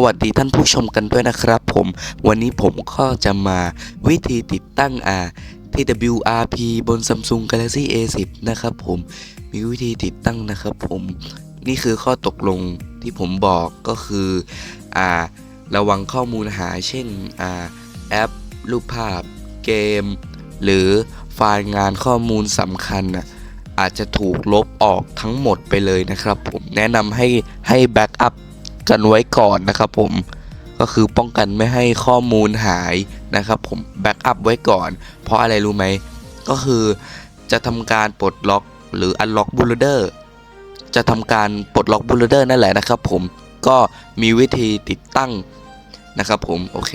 สวัสดีท่านผู้ชมกันด้วยนะครับผม วันนี้ผมก็จะมาวิธีติดตั้งอ่า TWRP บน Samsung Galaxy A10 นะครับผมมีวิธีติดตั้งนะครับผมนี่คือข้อตกลงที่ผมบอกก็คืออ่าระวังข้อมูลหายเช่นอ่าแอป รูปภาพ เกม หรือไฟล์งานข้อมูลสำคัญน่ะอาจจะถูกลบออกทั้งหมดไปเลยนะครับผมแนะนำให้ให้แบ็กอัพ กันไว้ก่อนนะครับผมก็คือป้องกันไม่ให้ข้อมูลหายนะครับผมแบ็กอัพไว้ก่อน เพราะอะไรรู้ไหม ก็คือจะทำการปลดล็อกหรือ unlock bootloader จะทำการปลดล็อก bootloader นั่นแหละนะครับผมก็มีวิธีติดตั้งนะครับผมโอเค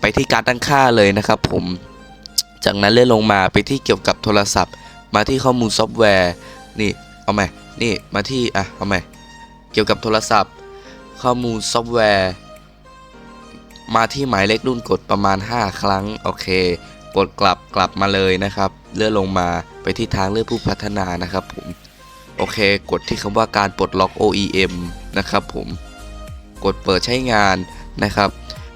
ไปที่การตั้งค่าเลยนะครับผมจากนั้นเลื่อนลงมาไปที่เกี่ยวกับโทรศัพท์ มาที่ข้อมูลซอฟต์แวร์นี่เอาใหมนี่มาที่อะเอาใหม เกี่ยวกับโทรศัพท์ ข้อมูลซอฟต์แวร์ มาที่หมายเลขรุ่นกดประมาณ 5 ครั้ง โอเค กดกลับกลับมาเลยนะครับ เลื่อนลงมาไปที่ทางเลือกผู้พัฒนานะครับผม โอเค กดที่คำว่าการปลดล็อก OEM นะครับผมกดเปิดใช้งานนะครับ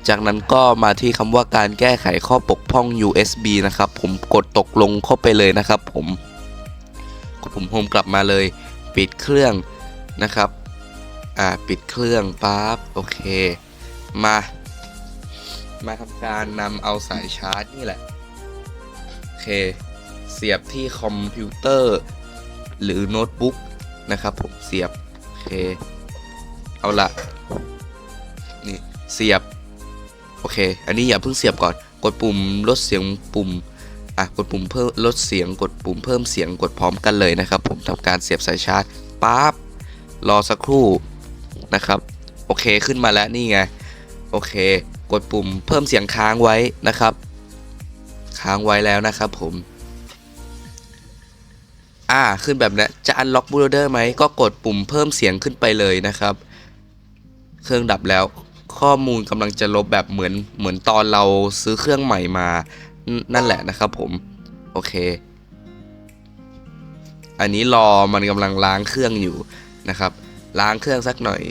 จากนั้นก็มาที่คำว่าการแก้ไขข้อบกพร่อง USB นะครับ ผมกดตกลงเข้าไปเลยนะครับ ผมกดปุ่มโฮมกลับมาเลย ปิดเครื่องนะครับ อ่าปิดเครื่องปั๊บโอเค มา มาทำการนำเอาสายชาร์จนี่แหละ โอเค เสียบที่คอมพิวเตอร์ หรือโน้ตบุ๊กนะครับผมเสียบ โอเค เอาละนี่เสียบ โอเค อันนี้อย่าเพิ่งเสียบก่อน กดปุ่มลดเสียงปุ่มอะกดปุ่มเพิ่มลดเสียงกดปุ่มเพิ่มเสียงกดพร้อมกันเลยนะครับ ผมทำการเสียบสายชาร์จปั๊บรอสักครู่ นะครับ โอเคขึ้นมาแล้วนี่ไง โอเค กดปุ่มเพิ่มเสียงค้างไว้นะครับ ค้างไว้แล้วนะครับผม อ่าขึ้นแบบนี้จะ unlock bootloader ไหมก็กดปุ่มเพิ่มเสียงขึ้นไปเลยนะครับ เครื่องดับแล้ว ข้อมูลกำลังจะลบแบบเหมือนเหมือนตอนเราซื้อเครื่องใหม่มา นั่นแหละนะครับผม โอเคอันนี้รอมันกำลังล้างเครื่องอยู่นะครับ ล้างเครื่องสักหน่อย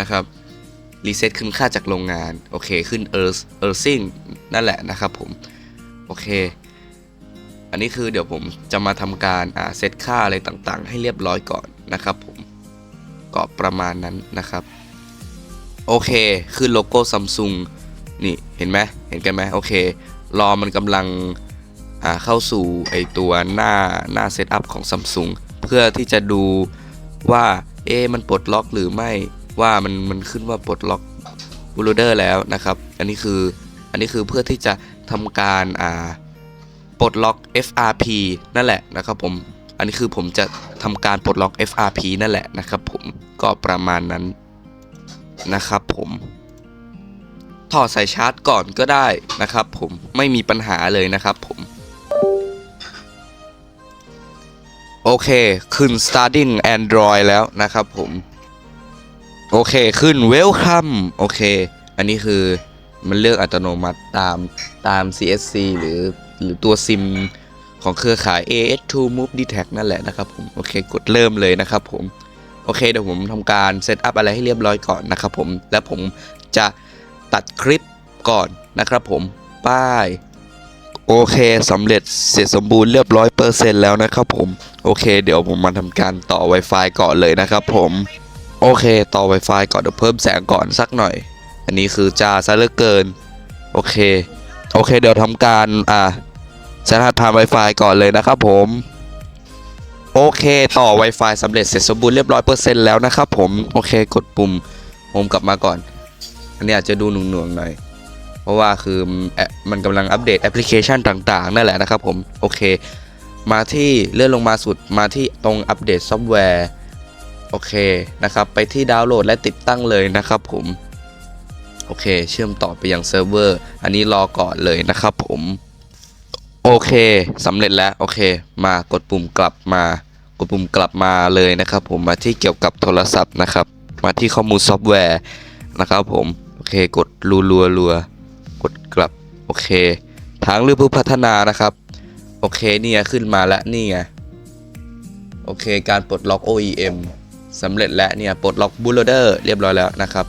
นะครับรีเซ็ตขึ้นค่าจากโรงงาน โอเค ขึ้น earth earthing นั่นแหละนะครับผม โอเค อันนี้คือเดี๋ยวผมจะมาทำการอ่าเซตค่าอะไรต่างๆ ให้เรียบร้อยก่อนนะครับผมก็ประมาณนั้นนะครับ โอเค ขึ้นโลโก้ซัมซุงนี่ เห็นไหมเห็นกันไหมโอเค รอมันกำลังอ่าเข้าสู่ไอตัวหน้าหน้าเซตอัพของ Samsung เพื่อที่จะดูว่า เอ๊มันปลดล็อกหรือไม่ว่ามันมันขึ้นว่าปลดล็อกบูโ o เดอร์แล้วนะครับ อันนี้คืออันนี้คือเพื่อที่จะทำการอ่าปลดล็อก FRP นั่นแหละนะครับผมอันนี้คือผมจะทำการปลดล็อก FRP นั่นแหละนะครับ ผมก็ประมาณนั้นนะครับ ผมถอดสายชาร์จก่อนก็ได้นะครับ ผมไม่มีปัญหาเลยนะครับ ผม โอเค ขึ้น starting Android แล้วนะครับผม โอเคขึ้น Welcome โอเค อันนี้คือมันเลือกอัตโนมัติตามตาม CSC หรือหรือตัวซิมของเครือข่าย AS2 Move d t a c นั่นแหละนะครับผม โอเค กดเริ่มเลยนะครับผม โอเค เดี๋ยวผมทำการเซตอัพอะไรให้เรียบร้อยก่อนนะครับผม แล้วผมจะตัดคลิปก่อนนะครับผม ป้าย โอเคสำเร็จเสร็จสมบูรณ์เรียบร้อยเปอร์เซ็นต์แล้วนะครับผม โอเค เดี๋ยวผมมาทำการต่อ Wi-Fi ก่อนเลยนะครับผม โอเค ต่อ Wi-Fi ก่อนเดี๋ยวเพิ่มแสงก่อนสักหน่อย อันนี้คือจ้าซะเหลือเกิน โอเค โอเค เดี๋ยวทำการอ่าสถานผ่าน Wi-Fi ก่อนเลยนะครับผมโอเค ต่อ Wi-Fi สำเร็จเสร็จสมบูรณ์เรียบร้อยเปอร์เซ็นต์แล้วนะครับผม โอเค กดปุ่มผมกลับมาก่อน อันนี้อาจจะดูหน่วงๆหน่อย เพราะว่าคือแอปมันกำลังอัปเดตแอปพลิเคชันต่างๆ นั่นแหละนะครับผม โอเค มาที่เลื่อนลงมาสุดมาที่ตรงอัปเดตซอฟต์แวร์ โอเคนะครับ ไปที่ดาวน์โหลดและติดตั้งเลยนะครับผม โอเค เชื่อมต่อไปยังเซิร์ฟเวอร์ อันนี้รอก่อนเลยนะครับผม โอเคสำเร็จแล้ว โอเค มากดปุ่มกลับมากดปุ่มกลับมาเลยนะครับ ผมมาที่เกี่ยวกับโทรศัพท์นะครับ มาที่ข้อมูลซอฟต์แวร์นะครับผม โอเค กดรัวรัวรัว ดกลับโอเค ทางเลือกผู้พัฒนานะครับ โอเคนี่ไงขึ้นมาแล้วนี่ไงโอเค การปลดล็อก OEM สำเร็จแล้วเนี่ยปลดล็อก bootloader เรียบร้อยแล้วนะครับ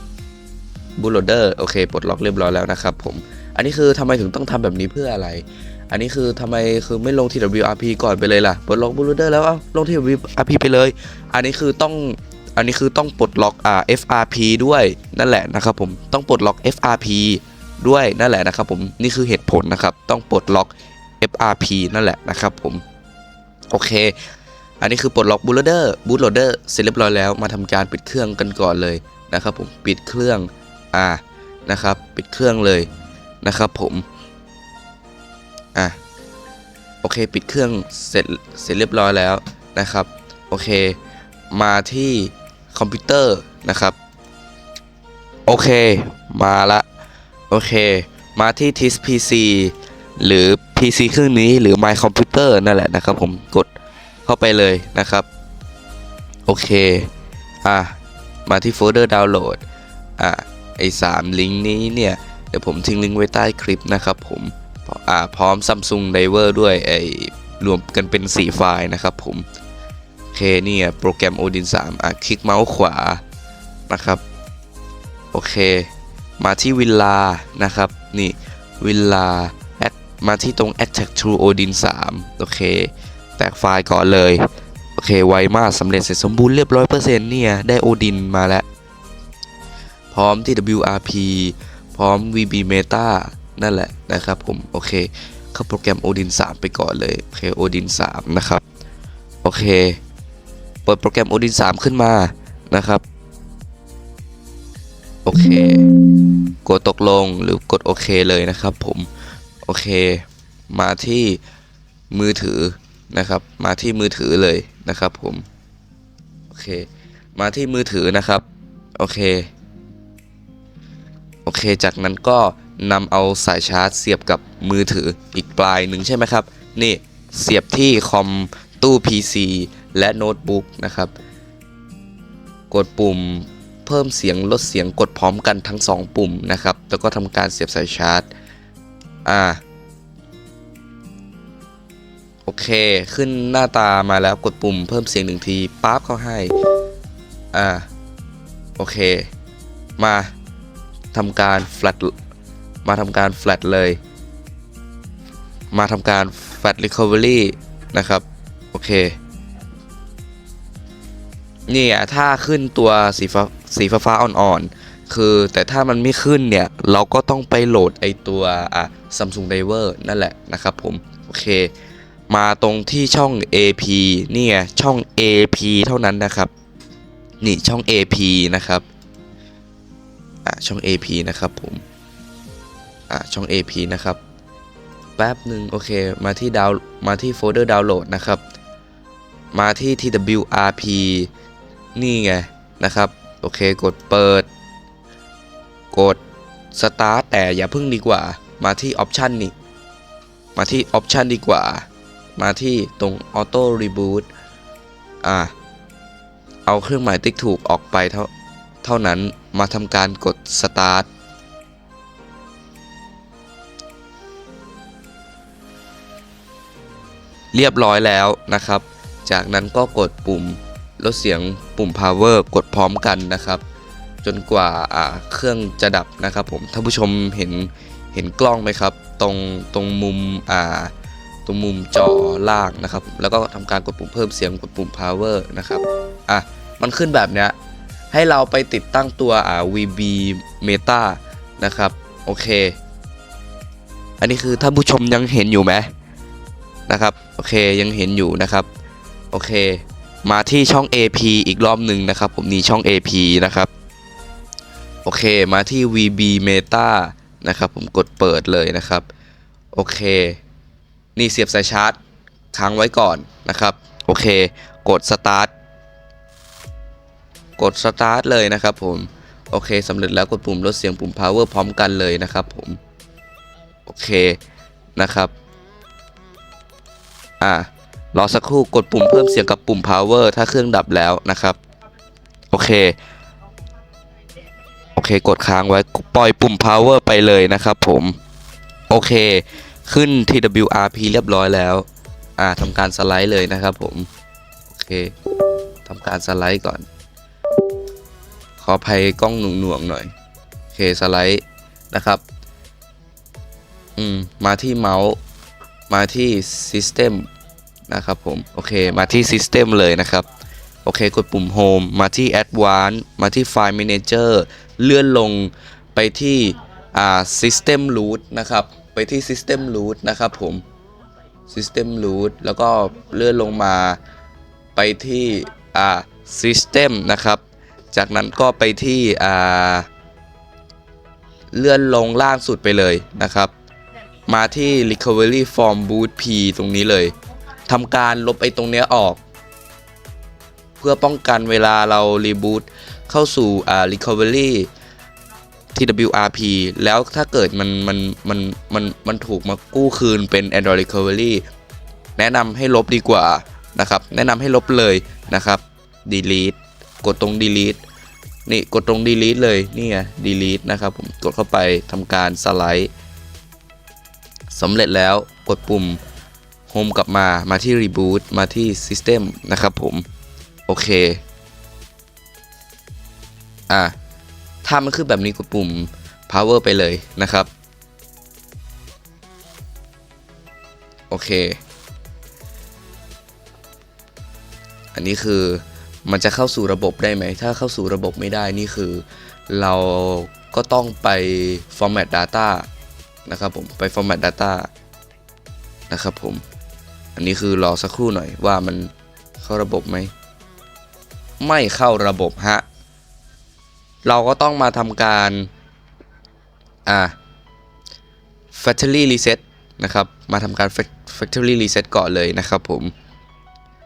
bootloader โอเคปลดล็อกเรียบร้อยแล้วนะครับผมอันนี้คือทำไมถึงต้องทำแบบนี้เพื่ออะไร อันนี้คือทำไมคือไม่ลง TWRP ก่อนไปเลยล่ะปลดล็อก bootloader แล้วเอ้าลง TWRP ไปเลย อันนี้คือต้องอันนี้คือต้องปลดล็อกอ่า FRP ด้วยนั่นแหละนะครับผมต้องปลดล็อก FRP ด้วยนั่นแหละนะครับผมนี่คือเหตุผลนะครับ ต้องปลดล็อก FRP นั่นแหละนะครับผม โอเค อันนี้คือปลดล็อก bootloader bootloader เสร็จเรียบร้อยแล้วมาทำการปิดเครื่องกันก่อนเลยนะครับ ผมปิดเครื่องอ่านะครับ ปิดเครื่องเลยนะครับผมอะโอเคปิดเครื่องเสร็จเสร็จเรียบร้อยแล้วนะครับ โอเค มาที่คอมพิวเตอร์นะครับ โอเค มาละ โอเค มาที่ TIS PC หรือ PC เครื่องนี้หรือ My Computer นั่นแหละนะครับผมกดเข้าไปเลยนะครับ โอเค อะ มาที่โฟลเดอร์ดาวน์โหลดอะ ไอสามลิงก์นี้เนี่ย เดี๋ยวผมทิ้งลิงก์ไว้ใต้คลิปนะครับผมอ่าพร้อม Samsung Diver ด้วยไอรวมกันเป็น 4 ไฟล์นะครับผม โอเคเนี่ยโปรแกรม Odin 3 อะ คลิกเมาส์ขวานะครับ โอเค มาที่วิลลานะครับนี่วิลลามาที่ตรง Attack True Odin 3 โอเค แตกไฟล์ก่อนเลย โอเค ไวมากสำเร็จเสร็จสมบูรณ์เรียบร้อยเปอร์เซ็นต์เนี่ย ได้โอดินมาแล้ว พร้อมที่ WRP พร้อม VB Meta นั่นแหละนะครับผม โอเค เข้าโปรแกรม Odin 3 ไปก่อนเลย โอเค Odin 3 นะครับ โอเค เปิดโปรแกรม Odin 3 ขึ้นมานะครับ โอเค กดตกลงหรือกดโอเคเลยนะครับผม โอเค มาที่มือถือนะครับ มาที่มือถือเลยนะครับผม โอเค มาที่มือถือนะครับ โอเค โอเค จากนั้นก็นำเอาสายชาร์จเสียบกับมือถืออีกปลายหนึ่งใช่ไหมครับ นี่เสียบที่คอมตู้ PC และโน้ตบุ๊กนะครับ กดปุ่ม เพิ่มเสียงลดเสียงกดพร้อมกันทั้ง 2 ปุ่มนะครับ แล้วก็ทำการเสียบสายชาร์จ อ่า โอเค ขึ้นหน้าตามาแล้วกดปุ่มเพิ่มเสียงหนึ่งทีปั๊บเขาให้ อ่า โอเค มาทำการ flat มาทำการ flat เลย มาทำการ flat recovery นะครับ โอเค เนี่ยถ้าขึ้นตัวสีฟ้าสีฟ้าฟ้าอ่อนๆ คือแต่ถ้ามันไม่ขึ้นเนี่ย เราก็ต้องไปโหลดไอตัวอะ Samsung Diver นั่นแหละนะครับผม โอเค มาตรงที่ช่อง AP นี่ไงช่อง AP เท่านั้นนะครับ นี่ช่อง AP นะครับอะช่อง AP นะครับผมอะช่อง AP นะครับ แป๊บหนึ่งโอเค มาที่ดาวมาที่โฟลเดอร์ดาวน์โหลดนะครับ มาที่ TWRP นี่ไงนะครับ โอเคกดเปิด กด Start แต่อย่าพึ่งดีกว่า มาที่ Option นี่ มาที่ Option ดีกว่า มาที่ตรง Auto Reboot อ่า เอาเครื่องหมายติ๊กถูกออกไปเท่าเท่านั้น มาทำการกด Start เรียบร้อยแล้วนะครับ จากนั้นก็กดปุ่ม ลดเสียงปุ่ม power กดพร้อมกันนะครับ จนกว่าเครื่องจะดับนะครับผมท่านผู้ชมเห็นเห็นกล้องไหมครับ ตรงตรงมุมอ่าตรงมุมจอล่างนะครับ แล้วก็ทำการกดปุ่มเพิ่มเสียงกดปุ่ม power นะครับอะมันขึ้นแบบเนี้ยให้เราไปติดตั้งตัวอ่า VB Meta นะครับโอเค อันนี้คือท่านผู้ชมยังเห็นอยู่ไหมนะครับ โอเคยังเห็นอยู่นะครับ โอเค มาที่ช่อง AP อีกรอบหนึ่งนะครับ ผมนี่ช่อง AP นะครับ โอเคมาที่ VB Meta นะครับผมกดเปิดเลยนะครับ โอเค นี่เสียบสายชาร์จค้างไว้ก่อนนะครับ โอเค กด Start กด Start เลยนะครับผมโอเคสำเร็จแล้วกดปุ่มลดเสียงปุ่ม power พร้อมกันเลยนะครับผมโอเคนะครับ อ่า รอสักครู่กดปุ่มเพิ่มเสียงกับปุ่ม power ถ้าเครื่องดับแล้วนะครับ โอเค โอเค กดค้างไว้ปล่อยปุ่ม power ไปเลยนะครับผม โอเค ขึ้น TWRP เรียบร้อยแล้ว อ่าทำการสไลด์เลยนะครับผม โอเคทำการสไลด์ก่อน ขออภัยกล้องหน่วงๆหน่อย โอเค สไลด์นะครับ อืม มาที่เมาส์ มาที่ System นะครับผมโอเคมาที่ System เลยนะครับโอเคกดปุ่ม Home มาที่ Advanced มาที่ File Manager เลื่อนลงไปที่อ่า System Root นะครับไปที่ System Root นะครับผม System Root แล้วก็เลื่อนลงมาไปที่อ่า System นะครับ จากนั้นก็ไปที่อ่าเลื่อนลงล่างสุดไปเลยนะครับ มาที่ recovery from boot p ตรงนี้เลย ทำการลบไอ้ตรงเนี้ยออก เพื่อป้องกันเวลาเรา reboot เข้าสู่อ่า recovery TWRP แล้วถ้าเกิดมันมันมันมันมันถูกมากู้คืนเป็น Android recovery แนะนำให้ลบดีกว่านะครับ แนะนำให้ลบเลยนะครับ delete กดตรง delete นี่กดตรง delete เลยนี่ไง delete นะครับผมกดเข้าไปทำการสไลด์สำเร็จแล้วกดปุ่ม home กลับมามาที่ reboot มาที่ system นะครับผม โอเค อะ ถ้ามันขึ้นแบบนี้กดปุ่ม power ไปเลยนะครับ โอเค อันนี้คือมันจะเข้าสู่ระบบได้ไหม ถ้าเข้าสู่ระบบไม่ได้นี่คือ เราก็ต้องไป format data นะครับผม ไป format data นะครับผม อันนี้คือรอสักครู่หน่อยว่ามันเข้าระบบไหม ไม่เข้าระบบฮะ เราก็ต้องมาทำการ อ่า factory reset นะครับ มาทำการ factory reset ก่อนเลยนะครับผม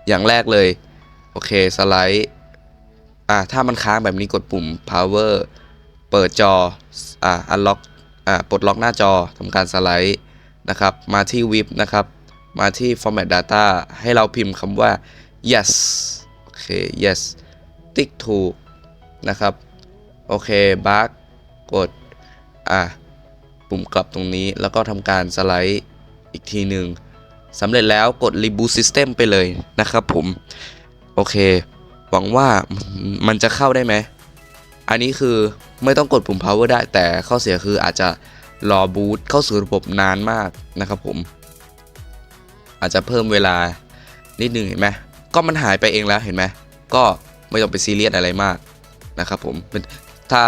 อย่างแรกเลย โอเค สไลด์ อ่า ถ้ามันค้างแบบนี้กดปุ่ม power เปิดจอ อ่า unlock อ่า ปลดล็อกหน้าจอทำการสไลด์นะครับ มาที่ whip นะครับ มาที่ format data ให้เราพิมพ์คำว่า yes โอเค yes ติ๊กถูกนะครับ โอเคบักกด อะ ปุ่มกลับตรงนี้แล้วก็ทำการสไลด์อีกทีหนึ่งสำเร็จแล้วกด reboot system ไปเลยนะครับผม โอเค หวังว่ามันจะเข้าได้ไหม อันนี้คือไม่ต้องกดปุ่ม power ได้แต่ข้อเสียคืออาจจะรอบูตเข้าสู่ระบบนานมากนะครับผม อาจจะเพิ่มเวลานิดนึงเห็นไหมก็มันหายไปเองแล้วเห็นไหมก็ไม่ต้องไปซีเรียสอะไรมากนะครับผมถ้า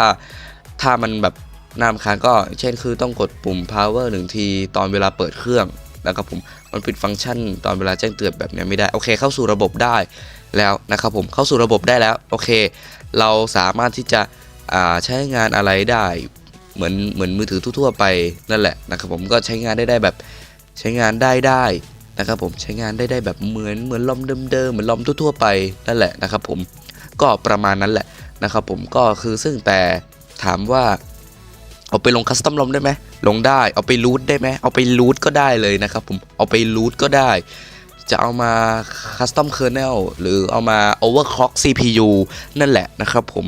ถ้ามันแบบนามค้างก็เช่นคือต้องกดปุ่ม power หนึ่งทีตอนเวลาเปิดเครื่องนะครับผมมันปิดฟังก์ชันตอนเวลาแจ้งเตือนแบบนี้ไม่ได้โอเค เข้าสู่ระบบได้แล้วนะครับผมเข้าสู่ระบบได้แล้วโอเค เราสามารถที่จะใช้งานอะไรได้เหมือนเหมือนมือถือทั่วๆไปนั่นแหละนะครับผมก็ใช้งานได้ได้แบบใช้งานได้ได้ นะครับผมใช้งานได้ได้แบบเหมือนเหมือนลอมเดิมๆเหมือนลอมทั่วๆไปนั่นแหละนะครับผมก็ประมาณนั้นแหละนะครับผมก็คือซึ่งแต่ถามว่าเอาไปลงคัสตอมลอมได้ไหมลงได้เอาไปรูทได้ไหมเอาไปรูทก็ได้เลยนะครับผมเอาไปรูทก็ได้ จะเอามาคัสตอมเคอร์เนลหรือเอามา overclock CPU นั่นแหละนะครับผม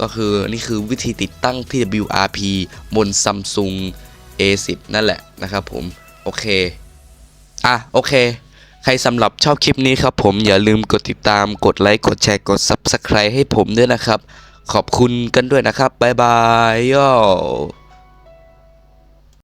ก็คือนี่คือวิธีติดตั้ง TWRP บน Samsung A10 นั่นแหละนะครับผม โอเค อะโอเค ใครสำหรับชอบคลิปนี้ครับผมอย่าลืมกดติดตามกดไลค์กดแชร์กด Subscribe ให้ผมด้วยนะครับ ขอบคุณกันด้วยนะครับ บ๊ายบายย่อ